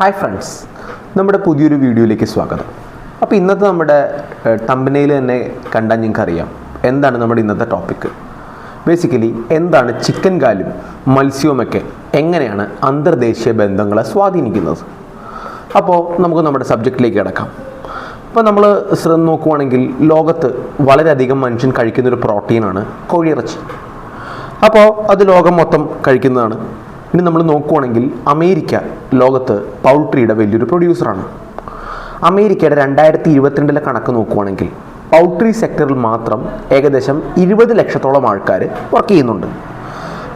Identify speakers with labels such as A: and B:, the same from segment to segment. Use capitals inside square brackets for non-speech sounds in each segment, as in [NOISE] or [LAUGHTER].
A: Hi friends നമ്മുടെ പുതിയൊരു വീഡിയോയിലേക്ക് സ്വാഗതം. അപ്പോൾ ഇന്നത്തെ നമ്മുടെ തമ്പനയിൽ തന്നെ കണ്ടാൽ നിങ്ങൾക്ക് അറിയാം. എന്താണ് നമ്മുടെ ഇന്നത്തെ ടോപ്പിക്ക് ബേസിക്കലി എന്താണ് ചിക്കൻ കാലും മത്സ്യവുമൊക്കെ എങ്ങനെയാണ് അന്തർദേശീയ ബന്ധങ്ങളെ സ്വാധീനിക്കുന്നത്? അപ്പോൾ നമുക്ക് നമ്മുടെ സബ്ജക്റ്റിലേക്ക് കിടക്കാം. അപ്പോൾ നമ്മൾ നോക്കുവാണെങ്കിൽ ലോകത്ത് വളരെയധികം മനുഷ്യൻ കഴിക്കുന്നൊരു പ്രോട്ടീനാണ് കോഴിയിറച്ചി. അപ്പോൾ അത് ലോകം മൊത്തം കഴിക്കുന്നതാണ്. ഇനി നമ്മൾ നോക്കുവാണെങ്കിൽ അമേരിക്ക ലോകത്ത് പൗൾട്രിയുടെ വലിയൊരു പ്രൊഡ്യൂസറാണ്. അമേരിക്കയുടെ രണ്ടായിരത്തി ഇരുപത്തിരണ്ടിലെ കണക്ക് നോക്കുവാണെങ്കിൽ പൗൾട്രി സെക്ടറിൽ മാത്രം ഏകദേശം ഇരുപത് ലക്ഷത്തോളം ആൾക്കാർ വർക്ക് ചെയ്യുന്നുണ്ട്.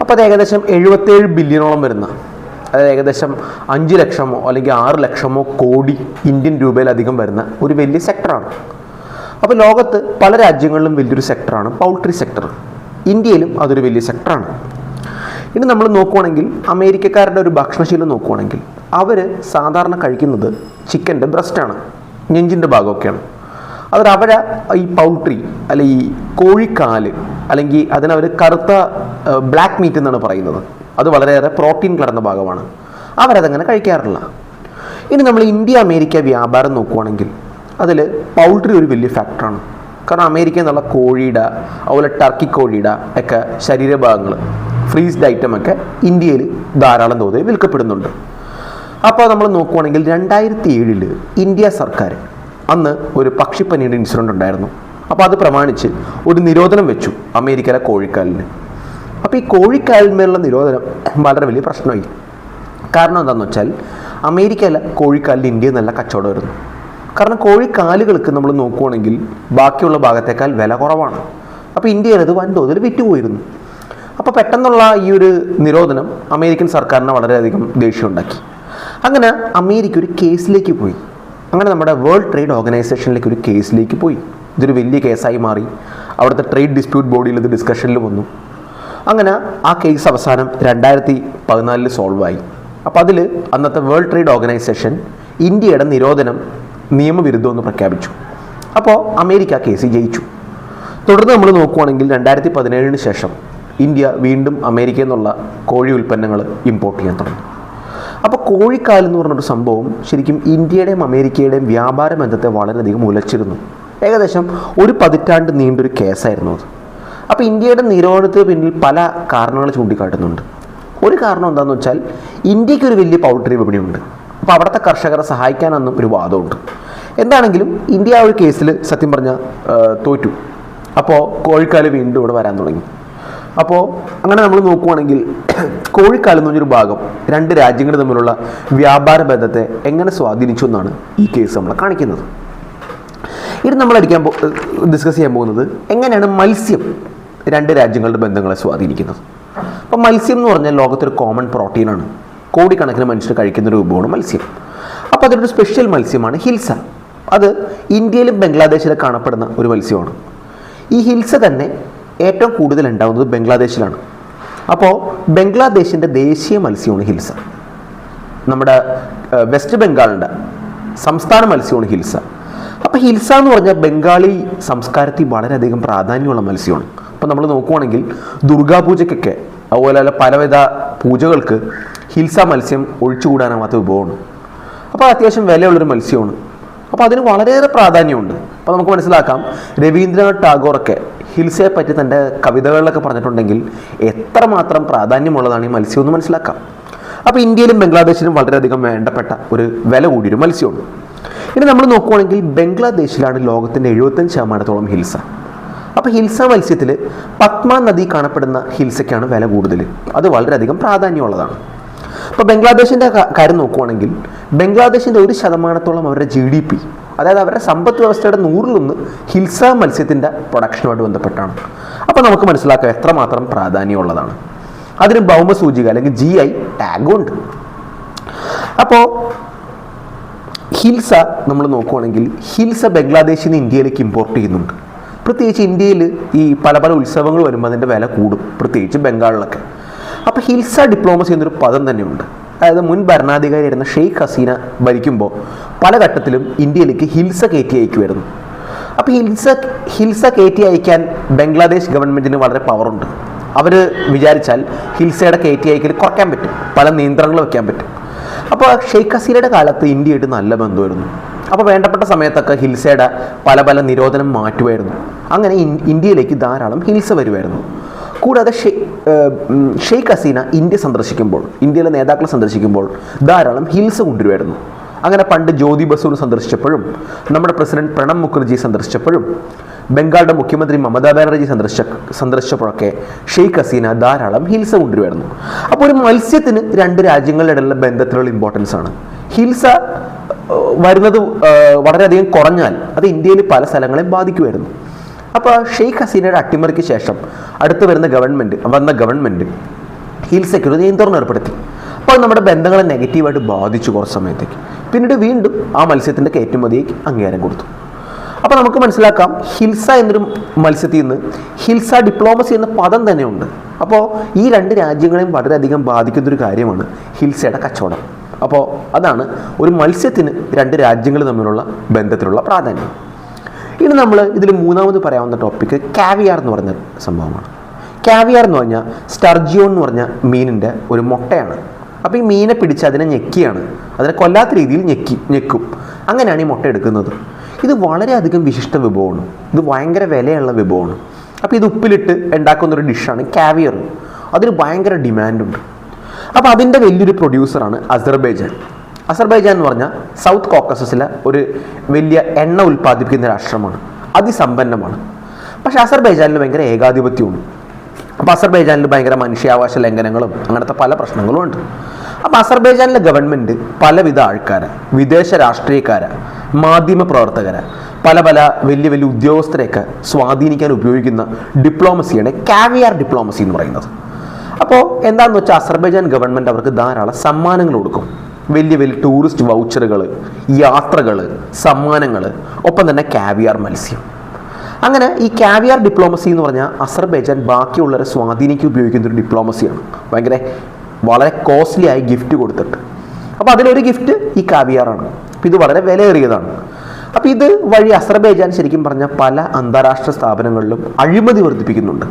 A: അപ്പോൾ അത് ഏകദേശം എഴുപത്തേഴ് ബില്യണോളം വരുന്ന അതായത് ഏകദേശം അഞ്ച് ലക്ഷമോ അല്ലെങ്കിൽ ആറ് ലക്ഷമോ കോടി ഇന്ത്യൻ രൂപയിലധികം വരുന്ന ഒരു വലിയ സെക്ടറാണ്. അപ്പോൾ ലോകത്ത് പല രാജ്യങ്ങളിലും വലിയൊരു സെക്ടറാണ് പൗൾട്രി സെക്ടർ. ഇന്ത്യയിലും അതൊരു വലിയ സെക്ടറാണ്. ഇനി നമ്മൾ നോക്കുവാണെങ്കിൽ അമേരിക്കക്കാരുടെ ഒരു ഭക്ഷണശീലം നോക്കുവാണെങ്കിൽ അവർ സാധാരണ കഴിക്കുന്നത് ചിക്കന്റെ ബ്രസ്റ്റാണ് നെഞ്ചിന്റെ ഭാഗമൊക്കെയാണ്. അവർ അവരെ ഈ പൗൾട്രി അല്ലെ ഈ കോഴിക്കാൽ അല്ലെങ്കിൽ അതിനവർ കറുത്ത ബ്ലാക്ക് മീറ്റ് എന്നാണ് പറയുന്നത്. അത് വളരെയേറെ പ്രോട്ടീൻ കടന്ന ഭാഗമാണ്. അവരതങ്ങനെ കഴിക്കാറില്ല. ഇനി നമ്മൾ ഇന്ത്യ അമേരിക്ക വ്യാപാരം നോക്കുവാണെങ്കിൽ അതിൽ പൗൾട്രി ഒരു വലിയ ഫാക്ടറാണ്. കാരണം അമേരിക്ക എന്നുള്ള കോഴിയുടെ അതുപോലെ ടർക്കി കോഴിയുടെ ഒക്കെ ശരീരഭാഗങ്ങൾ ഫ്രീസ്ഡ് ഐറ്റമൊക്കെ ഇന്ത്യയിൽ ധാരാളം തോതിൽ വിൽക്കപ്പെടുന്നുണ്ട്. അപ്പോൾ നമ്മൾ നോക്കുവാണെങ്കിൽ രണ്ടായിരത്തി ഏഴിൽ ഇന്ത്യ സർക്കാർ അന്ന് ഒരു പക്ഷിപ്പനിയുടെ ഇൻസിഡന്റ് ഉണ്ടായിരുന്നു. അപ്പോൾ അത് പ്രമാണിച്ച് ഒരു നിരോധനം വെച്ചു അമേരിക്കയിലെ കോഴിക്കാലിന്. അപ്പോൾ ഈ കോഴിക്കാലിന്മേലുള്ള നിരോധനം വളരെ വലിയ പ്രശ്നമായി. കാരണം എന്താണെന്ന് വെച്ചാൽ അമേരിക്കയിലെ കോഴിക്കാലിന് ഇന്ത്യ നല്ല കച്ചവടം വരുന്നു കാരണം കോഴിക്കാലുകൾക്ക് നമ്മൾ നോക്കുവാണെങ്കിൽ ബാക്കിയുള്ള ഭാഗത്തേക്കാൾ വില കുറവാണ്. അപ്പോൾ ഇന്ത്യയിൽ അത് വൻതോതിൽ വിറ്റുപോയിരുന്നു. അപ്പോൾ പെട്ടെന്നുള്ള ഈ ഒരു നിരോധനം അമേരിക്കൻ സർക്കാരിനെ വളരെയധികം ദേഷ്യമുണ്ടാക്കി. അങ്ങനെ അമേരിക്ക ഒരു കേസിലേക്ക് പോയി. അങ്ങനെ നമ്മുടെ വേൾഡ് ട്രേഡ് ഓർഗനൈസേഷനിലേക്ക് ഒരു കേസിലേക്ക് പോയി. ഇതൊരു വലിയ കേസായി മാറി. അവിടുത്തെ ട്രേഡ് ഡിസ്പ്യൂട്ട് ബോഡിയിൽ ഇത് ഡിസ്കഷനിൽ വന്നു. അങ്ങനെ ആ കേസ് അവസാനം രണ്ടായിരത്തി പതിനാലിൽ സോൾവ് ആയി. അപ്പോൾ അതിൽ അന്നത്തെ വേൾഡ് ട്രേഡ് ഓർഗനൈസേഷൻ ഇന്ത്യയുടെ നിരോധനം നിയമവിരുദ്ധമെന്ന് പ്രഖ്യാപിച്ചു. അപ്പോൾ അമേരിക്ക കേസ് ജയിച്ചു. തുടർന്ന് നമ്മൾ നോക്കുവാണെങ്കിൽ രണ്ടായിരത്തി പതിനേഴിന് ശേഷം ഇന്ത്യ വീണ്ടും അമേരിക്കയിൽ നിന്നുള്ള കോഴി ഉൽപ്പന്നങ്ങൾ ഇമ്പോർട്ട് ചെയ്യാൻ തുടങ്ങി. അപ്പോൾ കോഴിക്കാൽ എന്ന് പറഞ്ഞൊരു സംഭവം ശരിക്കും ഇന്ത്യയുടെയും അമേരിക്കയുടെയും വ്യാപാര ബന്ധത്തെ വളരെയധികം ഉലച്ചിരുന്നു. ഏകദേശം ഒരു പതിറ്റാണ്ട് നീണ്ടൊരു കേസായിരുന്നു അത്. അപ്പോൾ ഇന്ത്യയുടെ നിരോധനത്തിന് പിന്നിൽ പല കാരണങ്ങൾ ചൂണ്ടിക്കാട്ടുന്നുണ്ട്. ഒരു കാരണം എന്താണെന്ന് വെച്ചാൽ ഇന്ത്യയ്ക്ക് ഒരു വലിയ പൗൾട്രി വിപണിയുണ്ട്. അപ്പോൾ അവിടുത്തെ കർഷകരെ സഹായിക്കാനൊന്നും ഒരു വാദമുണ്ട് എന്താണെങ്കിലും ഇന്ത്യ ആ ഒരു കേസിൽ സത്യം പറഞ്ഞാൽ തോറ്റു. അപ്പോൾ കോഴിക്കാൽ വീണ്ടും ഇവിടെ വരാൻ തുടങ്ങി. അപ്പോൾ അങ്ങനെ നമ്മൾ നോക്കുവാണെങ്കിൽ [CLEARS THROAT] കോഴിക്കാലം എന്ന് പറഞ്ഞൊരു ഭാഗം രണ്ട് രാജ്യങ്ങൾ തമ്മിലുള്ള വ്യാപാര ബന്ധത്തെ എങ്ങനെ സ്വാധീനിച്ചു എന്നാണ് ഈ കേസ് നമ്മളെ കാണിക്കുന്നത്. ഇത് നമ്മൾ അടിക്കാൻ ഡിസ്കസ് ചെയ്യാൻ പോകുന്നത് എങ്ങനെയാണ് മത്സ്യം രണ്ട് രാജ്യങ്ങളുടെ ബന്ധങ്ങളെ സ്വാധീനിക്കുന്നത്. അപ്പോൾ മത്സ്യം എന്ന് പറഞ്ഞാൽ ലോകത്തൊരു കോമൺ പ്രോട്ടീനാണ് കോടിക്കണക്കിന് മനുഷ്യർ കഴിക്കുന്ന ഒരു വിഭവമാണ് മത്സ്യം. അപ്പോൾ അതിലൊരു സ്പെഷ്യൽ മത്സ്യമാണ് ഹിൽസ. അത് ഇന്ത്യയിലും ബംഗ്ലാദേശിലും കാണപ്പെടുന്ന ഒരു മത്സ്യമാണ്. ഈ ഹിൽസ തന്നെ ഏറ്റവും കൂടുതൽ ഉണ്ടാകുന്നത് ബംഗ്ലാദേശിലാണ്. അപ്പോൾ ബംഗ്ലാദേശിന്റെ ദേശീയ മത്സ്യമാണ് ഹിൽസ. നമ്മുടെ വെസ്റ്റ് ബംഗാളിന്റെ സംസ്ഥാന മത്സ്യമാണ് ഹിൽസ. അപ്പോൾ ഹിൽസ എന്ന് പറഞ്ഞാൽ ബംഗാളി സംസ്കാരത്തിൽ വളരെയധികം പ്രാധാന്യമുള്ള മത്സ്യമാണ്. അപ്പോൾ നമ്മൾ നോക്കുവാണെങ്കിൽ ദുർഗാപൂജയ്ക്കൊക്കെ അതുപോലെ തന്നെ പലവിധ പൂജകൾക്ക് ഹിൽസ മത്സ്യം ഒഴിച്ചുകൂടാനാവാത്ത വിഭവമാണ്. അപ്പോൾ അത്യാവശ്യം വിലയുള്ളൊരു മത്സ്യമാണ്. അപ്പോൾ അതിന് വളരെയേറെ പ്രാധാന്യമുണ്ട്. അപ്പോൾ നമുക്ക് മനസ്സിലാക്കാം രവീന്ദ്രനാഥ് ടാഗോറൊക്കെ ഹിൽസയെ പറ്റി തന്റെ കവിതകളിലൊക്കെ പറഞ്ഞിട്ടുണ്ടെങ്കിൽ എത്രമാത്രം പ്രാധാന്യമുള്ളതാണ് ഈ മത്സ്യം എന്ന് മനസ്സിലാക്കാം. അപ്പോൾ ഇന്ത്യയിലും ബംഗ്ലാദേശിലും വളരെയധികം വേണ്ടപ്പെട്ട ഒരു വില കൂടിയൊരു മത്സ്യമാണ്. ഇനി നമ്മൾ നോക്കുവാണെങ്കിൽ ബംഗ്ലാദേശിലാണ് ലോകത്തിന്റെ എഴുപത്തഞ്ച് ശതമാനത്തോളം ഹിൽസ. അപ്പോൾ ഹിൽസ മത്സ്യത്തിൽ പത്മ നദി കാണപ്പെടുന്ന ഹിൽസയ്ക്കാണ് വില കൂടുതൽ. അത് വളരെയധികം പ്രാധാന്യമുള്ളതാണ്. അപ്പോൾ ബംഗ്ലാദേശിന്റെ കാര്യം നോക്കുവാണെങ്കിൽ ബംഗ്ലാദേശിന്റെ ഒരു ശതമാനത്തോളം അവരുടെ ജി ഡി പി അതായത് അവരുടെ സമ്പദ് വ്യവസ്ഥയുടെ നൂറിലൊന്ന് ഹിൽസ മത്സ്യത്തിന്റെ പ്രൊഡക്ഷനുമായിട്ട് ബന്ധപ്പെട്ടാണ്. അപ്പോൾ നമുക്ക് മനസ്സിലാക്കാം എത്രമാത്രം പ്രാധാന്യമുള്ളതാണ്. അതിന് ഭൗമസൂചിക അല്ലെങ്കിൽ ജി ഐ ടാഗുണ്ട് അപ്പോൾ ഹിൽസ നമ്മൾ നോക്കുവാണെങ്കിൽ ഹിൽസ ബംഗ്ലാദേശിൽ നിന്ന് ഇന്ത്യയിലേക്ക് ഇമ്പോർട്ട് ചെയ്യുന്നുണ്ട്. പ്രത്യേകിച്ച് ഇന്ത്യയിൽ ഈ പല പല ഉത്സവങ്ങൾ വരുമ്പോൾ അതിന്റെ വില കൂടും പ്രത്യേകിച്ച് ബംഗാളിലൊക്കെ. അപ്പോൾ ഹിൽസ ഡിപ്ലോമസി എന്നൊരു പദം തന്നെയുണ്ട്. അതായത് മുൻ ഭരണാധികാരിയായിരുന്ന ഷെയ്ഖ് ഹസീന ഭരിക്കുമ്പോൾ പല ഘട്ടത്തിലും ഇന്ത്യയിലേക്ക് ഹിൽസ കയറ്റി അയക്കുമായിരുന്നു. അപ്പോൾ ഹിൽസ ഹിൽസ കയറ്റി അയക്കാൻ ബംഗ്ലാദേശ് ഗവൺമെന്റിന് വളരെ പവറുണ്ട്. അവർ വിചാരിച്ചാൽ ഹിൽസയുടെ കയറ്റി അയക്കൽ കുറയ്ക്കാൻ പറ്റും പല നിയന്ത്രണങ്ങൾ വെക്കാൻ പറ്റും. അപ്പോൾ ഷെയ്ഖ് ഹസീനയുടെ കാലത്ത് ഇന്ത്യയായിട്ട് നല്ല ബന്ധമായിരുന്നു. അപ്പോൾ വേണ്ടപ്പെട്ട സമയത്തൊക്കെ ഹിൽസയുടെ പല പല നിരോധനം മാറ്റുമായിരുന്നു. അങ്ങനെ ഇന്ത്യയിലേക്ക് ധാരാളം ഹിൽസ വരുമായിരുന്നു. കൂടാതെ ഷെയ്ഖ് ഹസീന ഇന്ത്യ സന്ദർശിക്കുമ്പോൾ ഇന്ത്യയിലെ നേതാക്കളെ സന്ദർശിക്കുമ്പോൾ ധാരാളം ഹിൽസ് കൊണ്ടുവരുമായിരുന്നു. അങ്ങനെ പണ്ട് ജ്യോതി ബസൂർ സന്ദർശിച്ചപ്പോഴും നമ്മുടെ പ്രസിഡന്റ് പ്രണബ് മുഖർജി സന്ദർശിച്ചപ്പോഴും ബംഗാളിന്റെ മുഖ്യമന്ത്രി മമതാ ബാനർജി സന്ദർശിച്ച സന്ദർശിച്ചപ്പോഴൊക്കെ ഷെയ്ഖ് ഹസീന ധാരാളം ഹിൽസ കൊണ്ടുവരുമായിരുന്നു. അപ്പോൾ ഒരു മത്സ്യത്തിന് രണ്ട് രാജ്യങ്ങളിലിടയിലുള്ള ബന്ധത്തിലുള്ള ഇമ്പോർട്ടൻസ് ആണ്. ഹിൽസ വരുന്നത് വളരെയധികം കുറഞ്ഞാൽ അത് ഇന്ത്യയിൽ പല സ്ഥലങ്ങളെ ബാധിക്കുമായിരുന്നു. അപ്പോൾ ഷെയ്ഖ് ഹസീനയുടെ അട്ടിമറിക്ക് ശേഷം അടുത്ത് വരുന്ന ഗവൺമെന്റ് വന്ന ഗവൺമെന്റ് ഹിൽ സെക്യൂർ നിയന്ത്രണം ഏർപ്പെടുത്തി. അപ്പോൾ നമ്മുടെ ബന്ധങ്ങളെ നെഗറ്റീവായിട്ട് ബാധിച്ചു കുറച്ച് സമയത്തേക്ക്. പിന്നീട് വീണ്ടും ആ മത്സ്യത്തിന്റെ കയറ്റുമതിക്ക് അംഗീകാരം കൊടുത്തു. അപ്പോൾ നമുക്ക് മനസ്സിലാക്കാം ഹിൽസ എന്നൊരു മത്സ്യത്തിൽ നിന്ന് ഹിൽസ ഡിപ്ലോമസി എന്ന പദം തന്നെയുണ്ട്. അപ്പോൾ ഈ രണ്ട് രാജ്യങ്ങളെയും വളരെയധികം ബാധിക്കുന്നൊരു കാര്യമാണ് ഹിൽസയുടെ കച്ചവടം. അപ്പോൾ അതാണ് ഒരു മത്സ്യത്തിന് രണ്ട് രാജ്യങ്ങൾ തമ്മിലുള്ള ബന്ധത്തിലുള്ള പ്രാധാന്യം. ഇനി നമ്മൾ ഇതിൽ മൂന്നാമത് പറയാവുന്ന ടോപ്പിക്ക് കാവിയാർ എന്ന് പറഞ്ഞ സംഭവമാണ്. കാവിയാർ എന്ന് പറഞ്ഞാൽ സ്റ്റർജിയോ എന്ന് പറഞ്ഞ മീനിന്റെ ഒരു മുട്ടയാണ്. അപ്പോൾ ഈ മീനെ പിടിച്ച് അതിനെ ഞെക്കിയാണ്. അതിനെ കൊല്ലാത്ത രീതിയിൽ ഞെക്കി ഞെക്കും. അങ്ങനെയാണ് ഈ മുട്ട എടുക്കുന്നത്. ഇത് വളരെയധികം വിശിഷ്ട വിഭവമാണ്. ഇത് ഭയങ്കര വിലയുള്ള വിഭവമാണ്. അപ്പോൾ ഇത് ഉപ്പിലിട്ട് ഉണ്ടാക്കുന്ന ഒരു ഡിഷാണ് കാവിയർ അതിന് ഭയങ്കര ഡിമാൻഡുണ്ട് അപ്പോൾ അതിന്റെ വലിയൊരു പ്രൊഡ്യൂസറാണ് അസർബൈജാൻ. അസർബൈജാൻ എന്ന് പറഞ്ഞാൽ സൗത്ത് കോക്കസസിലെ ഒരു വലിയ എണ്ണ ഉൽപ്പാദിപ്പിക്കുന്ന രാഷ്ട്രമാണ്. അതിസമ്പന്നമാണ്. പക്ഷേ അസർബൈജാനിൽ ഭയങ്കര ഏകാധിപത്യമാണ് അപ്പോൾ അസർബൈജാനിൽ ഭയങ്കര മനുഷ്യാവകാശ ലംഘനങ്ങളും അങ്ങനത്തെ പല പ്രശ്നങ്ങളും ഉണ്ട്. അപ്പോൾ അസർബൈജാനിലെ ഗവൺമെന്റ് പലവിധ ആൾക്കാരെ വിദേശ രാഷ്ട്രീയക്കാരെ മാധ്യമ പ്രവർത്തകരെ പല പല വലിയ വലിയ ഉദ്യോഗസ്ഥരെയൊക്കെ സ്വാധീനിക്കാൻ ഉപയോഗിക്കുന്ന ഡിപ്ലോമസിയാണ് കാവിയാർ ഡിപ്ലോമസി എന്ന് പറയുന്നത്. അപ്പോൾ എന്താണെന്ന് വെച്ചാൽ അസർബൈജാൻ ഗവൺമെന്റ് അവർക്ക് ധാരാളം സമ്മാനങ്ങൾ കൊടുക്കും. വലിയ വലിയ ടൂറിസ്റ്റ് വൗച്ചറുകൾ യാത്രകൾ സമ്മാനങ്ങൾ ഒപ്പം തന്നെ കാവിയാർ മത്സ്യം. അങ്ങനെ ഈ കാവിയാർ ഡിപ്ലോമസി എന്ന് പറഞ്ഞാൽ അസർബൈജാൻ ബാക്കിയുള്ളവരെ സ്വാധീനിക്കാൻ ഉപയോഗിക്കുന്ന ഒരു ഡിപ്ലോമസിയാണ് ഭയങ്കര വളരെ കോസ്റ്റ്ലി ആയി ഗിഫ്റ്റ് കൊടുത്തിട്ട്. അപ്പോൾ അതിലൊരു ഗിഫ്റ്റ് ഈ കാവിയാറാണ് ഇത് വളരെ വിലയേറിയതാണ്. അപ്പോൾ ഇത് വഴി അസർബൈജാൻ ശരിക്കും പറഞ്ഞാൽ പല അന്താരാഷ്ട്ര സ്ഥാപനങ്ങളിലും അഴിമതി വർദ്ധിപ്പിക്കുന്നുണ്ട്.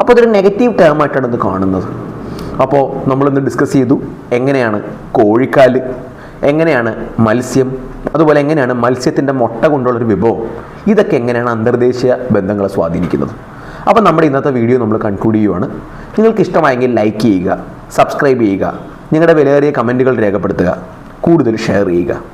A: അപ്പോൾ ഇതൊരു നെഗറ്റീവ് ടേം ആയിട്ടാണ് ഇത് കാണുന്നത്. അപ്പോൾ നമ്മളിന്ന് ഡിസ്കസ് ചെയ്തു എങ്ങനെയാണ് കോഴിക്കാൽ എങ്ങനെയാണ് മത്സ്യം അതുപോലെ എങ്ങനെയാണ് മത്സ്യത്തിന്റെ മുട്ട കൊണ്ടുള്ളൊരു വിഭവം. ഇതൊക്കെ എങ്ങനെയാണ് അന്തർദേശീയ ബന്ധങ്ങളെ സ്വാധീനിക്കുന്നത്. അപ്പോൾ നമ്മുടെ ഇന്നത്തെ വീഡിയോ നമ്മൾ കൺക്ലൂഡ് ചെയ്യുവാണ്. നിങ്ങൾക്ക് ഇഷ്ടമായെങ്കിൽ ലൈക്ക് ചെയ്യുക സബ്സ്ക്രൈബ് ചെയ്യുക നിങ്ങളുടെ വിലയേറിയ കമന്റുകൾ രേഖപ്പെടുത്തുക കൂടുതൽ ഷെയർ ചെയ്യുക.